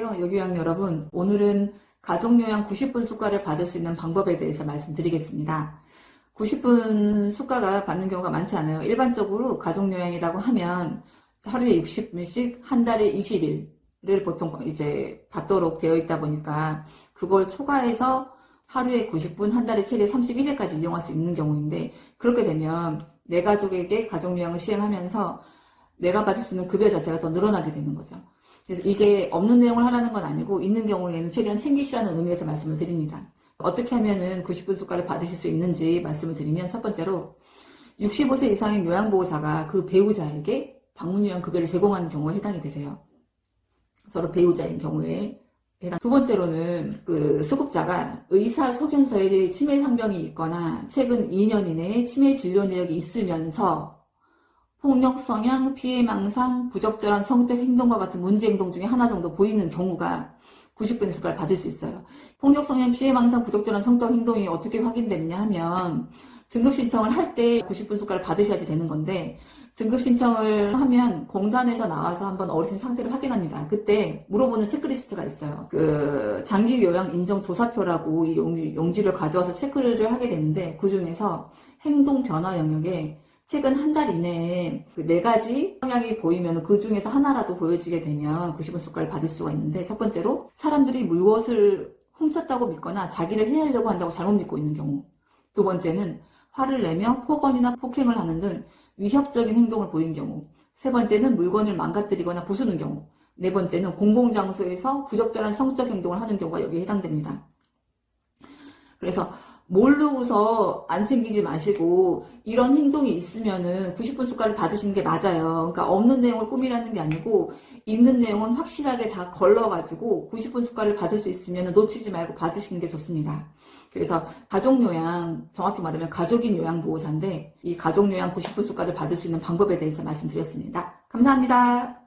요양 여러분, 오늘은 가족요양 90분 수가를 받을 수 있는 방법에 대해서 말씀드리겠습니다. 90분 수가가 받는 경우가 많지 않아요. 일반적으로 가족요양이라고 하면 하루에 60분씩 한 달에 20일을 보통 이제 받도록 되어 있다 보니까 그걸 초과해서 하루에 90분, 한 달에 최대 31일까지 이용할 수 있는 경우인데 그렇게 되면 내 가족에게 가족요양을 시행하면서 내가 받을 수 있는 급여 자체가 더 늘어나게 되는 거죠. 그래서 이게 없는 내용을 하라는 건 아니고 있는 경우에는 최대한 챙기시라는 의미에서 말씀을 드립니다. 어떻게 하면은 90분 수가를 받으실 수 있는지 말씀을 드리면 첫 번째로 65세 이상인 요양보호사가 그 배우자에게 방문요양 급여를 제공하는 경우에 해당이 되세요. 서로 배우자인 경우에 해당. 두 번째로는 그 수급자가 의사 소견서에 치매 상병이 있거나 최근 2년 이내에 치매 진료 내역이 있으면서 폭력 성향, 피해 망상, 부적절한 성적 행동과 같은 문제 행동 중에 하나 정도 보이는 경우가 90분의 수가를 받을 수 있어요. 폭력 성향, 피해 망상, 부적절한 성적 행동이 어떻게 확인되느냐 하면 등급 신청을 할 때 90분 수가를 받으셔야지 되는 건데 등급 신청을 하면 공단에서 나와서 한번 어르신 상태를 확인합니다. 그때 물어보는 체크리스트가 있어요. 그 장기 요양 인정 조사표라고 이 용- 용지를 가져와서 체크를 하게 되는데 그 중에서 행동 변화 영역에 최근 한 달 이내에 그 네 가지 성향이 보이면 그 중에서 하나라도 보여지게 되면 90분 수가를 받을 수가 있는데 첫 번째로 사람들이 물것을 훔쳤다고 믿거나 자기를 해하려고 한다고 잘못 믿고 있는 경우 두 번째는 화를 내며 폭언이나 폭행을 하는 등 위협적인 행동을 보인 경우 세 번째는 물건을 망가뜨리거나 부수는 경우 네 번째는 공공장소에서 부적절한 성적 행동을 하는 경우가 여기에 해당됩니다. 그래서 모르고서 안 챙기지 마시고 이런 행동이 있으면은 90분 수가를 받으시는 게 맞아요. 그러니까 없는 내용을 꾸미라는 게 아니고 있는 내용은 확실하게 다 걸러가지고 90분 수가를 받을 수 있으면 놓치지 말고 받으시는 게 좋습니다. 그래서 가족요양, 정확히 말하면 가족인 요양보호사인데 이 가족요양 90분 수가를 받을 수 있는 방법에 대해서 말씀드렸습니다. 감사합니다.